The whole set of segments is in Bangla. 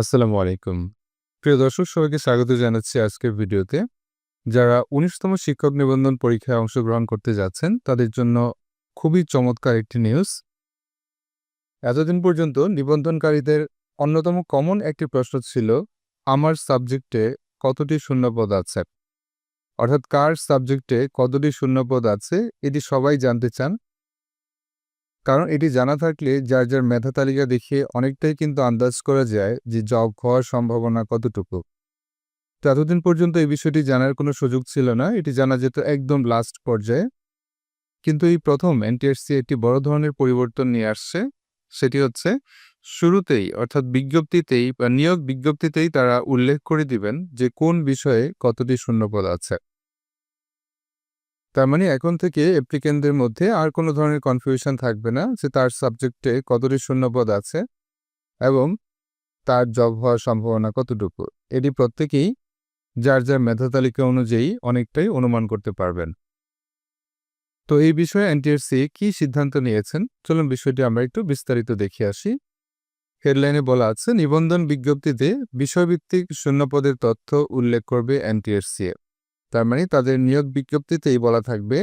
আসসালামু আলাইকুম। প্রিয় দর্শক সবাইকে স্বাগত জানাচ্ছি আজকের ভিডিওতে। যারা উনিশতম শিক্ষক নিবন্ধন পরীক্ষায় অংশগ্রহণ করতে যাচ্ছেন, তাদের জন্য খুবই চমৎকার একটি নিউজ। এতদিন পর্যন্ত নিবন্ধনকারীদের অন্যতম কমন একটি প্রশ্ন ছিল, আমার সাবজেক্টে কতটি শূন্যপদ আছে? অর্থাৎ কার সাবজেক্টে কতটি শূন্যপদ আছে, এটি সবাই জানতে চান। কারণ এটি জানা থাকলে যার, যার মেধা তালিকা দেখে অনেকটাই কিন্তু আন্দাজ করা যায় যে জব হওয়ার সম্ভাবনা কতটুকু। তো এতদিন পর্যন্ত এই বিষয়টি জানার কোনো সুযোগ ছিল না। এটি জানা যেত একদম লাস্ট পর্যায়ে। কিন্তু এই প্রথম এনটিআরসি একটি বড় ধরনের পরিবর্তন নিয়ে আসছে। সেটি হচ্ছে শুরুতেই অর্থাৎ বিজ্ঞপ্তিতেই বা নিয়োগ বিজ্ঞপ্তিতেই তারা উল্লেখ করে দিবেন যে কোন বিষয়ে কতটি শূন্যপদ আছে। তার মানে এখন থেকে অ্যাপ্লিকেন্টদের মধ্যে আর কোনো ধরনের কনফিউশন থাকবে না যে তার সাবজেক্টে কতটি শূন্যপদ আছে এবং তার জব হওয়ার সম্ভাবনা কতটুকু। এটি প্রত্যেকেই যার, যার মেধা তালিকা অনুযায়ী অনেকটাই অনুমান করতে পারবেন। তো এই বিষয়ে এনটিআরসি কি সিদ্ধান্ত নিয়েছেন? চলুন বিষয়টি আমরা একটু বিস্তারিত দেখে আসি। হেডলাইনে বলা আছে নিবন্ধন বিজ্ঞপ্তিতে বিষয়ভিত্তিক শূন্যপদের তথ্য উল্লেখ করবে এনটিআরসিএ। তার মানে তাদের নিয়োগ বিজ্ঞপ্তিতেই বলা থাকবে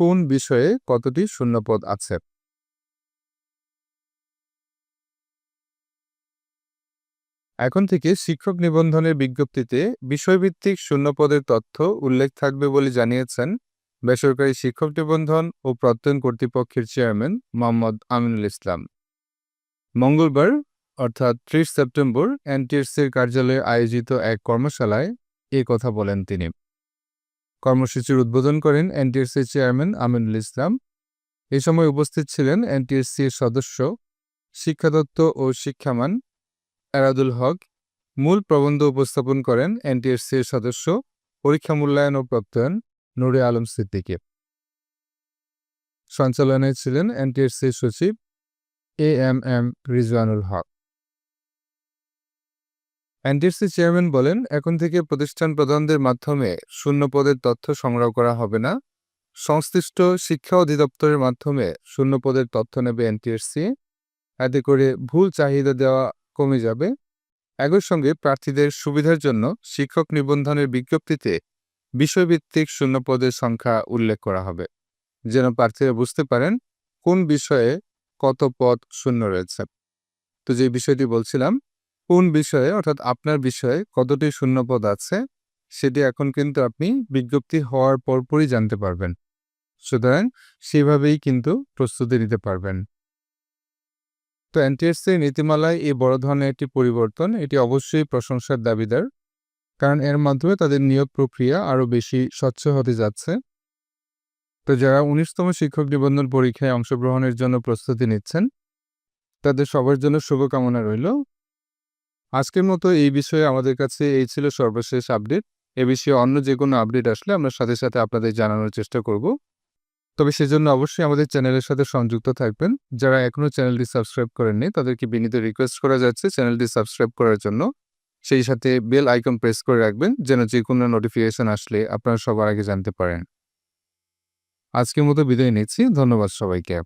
কোন বিষয়ে কতটি শূন্যপদ আছে। এখন থেকে শিক্ষক নিবন্ধনের বিজ্ঞপ্তিতে বিষয়ভিত্তিক শূন্যপদের তথ্য উল্লেখ থাকবে বলে জানিয়েছেন বেসরকারি শিক্ষক নিবন্ধন ও প্রত্যয়ন কর্তৃপক্ষের চেয়ারম্যান মোহাম্মদ আমিনুল ইসলাম মঙ্গলবার, অর্থাৎ ত্রিশ সেপ্টেম্বর, এনটিএসসির কার্যালয়ে আয়োজিত এক কর্মশালায় এ কথা বলেন তিনি কর্মসূচির উদ্বোধন করেন এনটিএসসির চেয়ারম্যান আমিনুল ইসলাম। এ সময় উপস্থিত ছিলেন এনটিএসসির সদস্য শিক্ষাদত্ত ও শিক্ষামান এরাদুল হক। মূল প্রবন্ধ উপস্থাপন করেন এনটিএসসির সদস্য, পরীক্ষা মূল্যায়ন ও প্রত্যয়ন নুরে আলম সিদ্দিকি। সঞ্চালনায় ছিলেন এনটিএসসির সচিব A M M Rizwanul Haque. NTSC chairman বলেন, এখন থেকে প্রতিষ্ঠান প্রধানদের মাধ্যমে শূন্য পদের তথ্য সংগ্রহ করা হবে না। সংশ্লিষ্ট শিক্ষা অধিদপ্তরের মাধ্যমে শূন্য পদের তথ্য নেবে এনটিএসসি এতে করে ভুল চাহিদা দেওয়া কমে যাবে। একই সঙ্গে প্রার্থীদের সুবিধার জন্য শিক্ষক নিবন্ধনের বিজ্ঞপ্তিতে বিষয়ভিত্তিক শূন্য পদের সংখ্যা উল্লেখ করা হবে। যেন প্রার্থীরা বুঝতে পারেন কোন বিষয়ে কত পদ শূন্য রয়েছে। তো যে বিষয়টি বলছিলাম কোন বিষয়ে, অর্থাৎ আপনার বিষয়ে কতটি শূন্যপদ আছে, সেটি এখন কিন্তু আপনি বিজ্ঞপ্তি হওয়ার পরপরই জানতে পারবেন। সুতরাং সেভাবেই কিন্তু প্রস্তুতি নিতে পারবেন। তো এনটিএসসি নীতিমালায় এই বড় ধরনের একটি পরিবর্তন, এটি অবশ্যই প্রশংসার দাবিদার। কারণ এর মাধ্যমে তাদের নিয়োগ প্রক্রিয়া আরও বেশি স্বচ্ছ হতে যাচ্ছে। তো যারা উনিশতম শিক্ষক নিবন্ধন পরীক্ষায় অংশগ্রহণের জন্য প্রস্তুতি নিচ্ছেন, তাদের সবার জন্য শুভকামনা রইল। আজকের মতো এই বিষয়ে আমাদের কাছে এই ছিল সর্বশেষ আপডেট এ বিষয়ে অন্য যে কোনো আপডেট আসলে আমরা সাথে সাথে আপনাদের জানানোর চেষ্টা করব। তবে সেজন্য অবশ্যই আমাদের চ্যানেলের সাথে সংযুক্ত থাকবেন। যারা এখনও চ্যানেলটি সাবস্ক্রাইব করেননি, তাদেরকে বিনীত রিকোয়েস্ট করা যাচ্ছে চ্যানেলটি সাবস্ক্রাইব করার জন্য। সেই সাথে বেল আইকন প্রেস করে রাখবেন যেন যে কোনো নোটিফিকেশন আসলে আপনারা সবার আগে জানতে পারেন। আজকের মতো বিদায় নিচ্ছি। ধন্যবাদ সবাইকে।